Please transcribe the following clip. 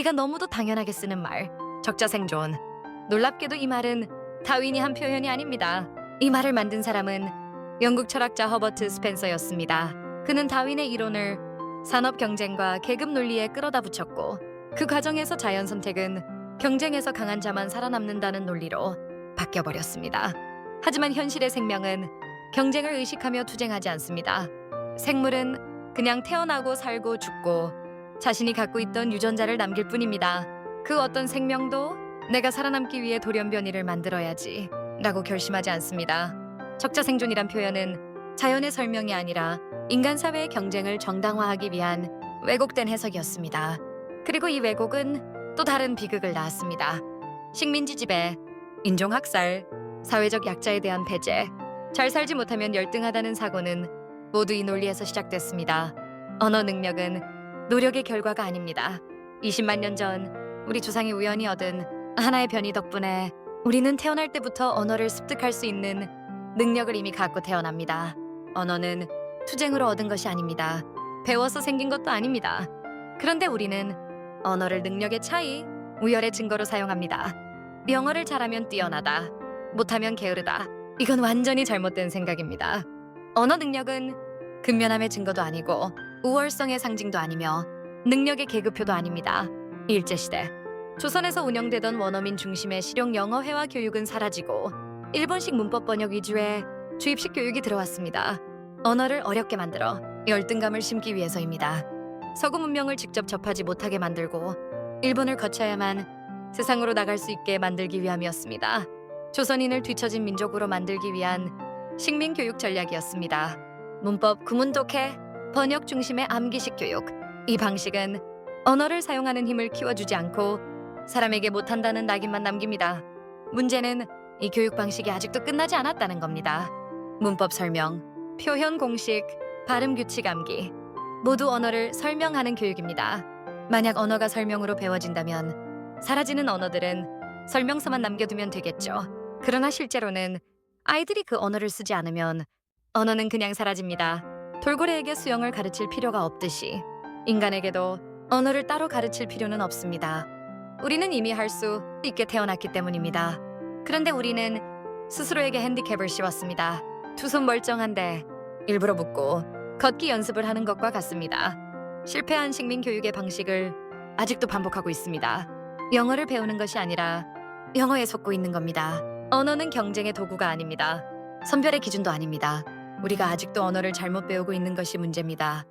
우리가 너무도 당연하게 쓰는 말, 적자생존. 놀랍게도 이 말은 다윈이 한 표현이 아닙니다. 이 말을 만든 사람은 영국 철학자 허버트 스펜서였습니다. 그는 다윈의 이론을 산업 경쟁과 계급 논리에 끌어다 붙였고 그 과정에서 자연 선택은 경쟁에서 강한 자만 살아남는다는 논리로 바뀌어 버렸습니다. 하지만 현실의 생명은 경쟁을 의식하며 투쟁하지 않습니다. 생물은 그냥 태어나고 살고 죽고 자신이 갖고 있던 유전자를 남길 뿐입니다. 그 어떤 생명도 내가 살아남기 위해 돌연변이를 만들어야지 라고 결심하지 않습니다. 적자생존이란 표현은 자연의 설명이 아니라 인간 사회의 경쟁을 정당화하기 위한 왜곡된 해석이었습니다. 그리고 이 왜곡은 또 다른 비극을 낳았습니다. 식민지 지배, 인종 학살, 사회적 약자에 대한 배제, 잘 살지 못하면 열등하다는 사고는 모두 이 논리에서 시작됐습니다. 언어 능력은 노력의 결과가 아닙니다. 20만 년 전 우리 조상이 우연히 얻은 하나의 변이 덕분에 우리는 태어날 때부터 언어를 습득할 수 있는 능력을 이미 갖고 태어납니다. 언어는 투쟁으로 얻은 것이 아닙니다. 배워서 생긴 것도 아닙니다. 그런데 우리는 언어를 능력의 차이, 우열의 증거로 사용합니다. 영어를 잘하면 뛰어나다, 못하면 게으르다. 이건 완전히 잘못된 생각입니다. 언어 능력은 근면함의 증거도 아니고 우월성의 상징도 아니며 능력의 계급표도 아닙니다. 일제시대 조선에서 운영되던 원어민 중심의 실용 영어 회화 교육은 사라지고 일본식 문법 번역 위주의 주입식 교육이 들어왔습니다. 언어를 어렵게 만들어 열등감을 심기 위해서입니다. 서구 문명을 직접 접하지 못하게 만들고 일본을 거쳐야만 세상으로 나갈 수 있게 만들기 위함이었습니다. 조선인을 뒤처진 민족으로 만들기 위한 식민 교육 전략이었습니다. 문법 구문독해 번역 중심의 암기식 교육. 이 방식은 언어를 사용하는 힘을 키워주지 않고 사람에게 못한다는 낙인만 남깁니다. 문제는 이 교육 방식이 아직도 끝나지 않았다는 겁니다. 문법 설명, 표현 공식, 발음 규칙 암기 모두 언어를 설명하는 교육입니다. 만약 언어가 설명으로 배워진다면 사라지는 언어들은 설명서만 남겨두면 되겠죠. 그러나 실제로는 아이들이 그 언어를 쓰지 않으면 언어는 그냥 사라집니다. 돌고래에게 수영을 가르칠 필요가 없듯이 인간에게도 언어를 따로 가르칠 필요는 없습니다. 우리는 이미 할 수 있게 태어났기 때문입니다. 그런데 우리는 스스로에게 핸디캡을 씌웠습니다. 두 손 멀쩡한데 일부러 묻고 걷기 연습을 하는 것과 같습니다. 실패한 식민 교육의 방식을 아직도 반복하고 있습니다. 영어를 배우는 것이 아니라 영어에 속고 있는 겁니다. 언어는 경쟁의 도구가 아닙니다. 선별의 기준도 아닙니다. 우리가 아직도 언어를 잘못 배우고 있는 것이 문제입니다.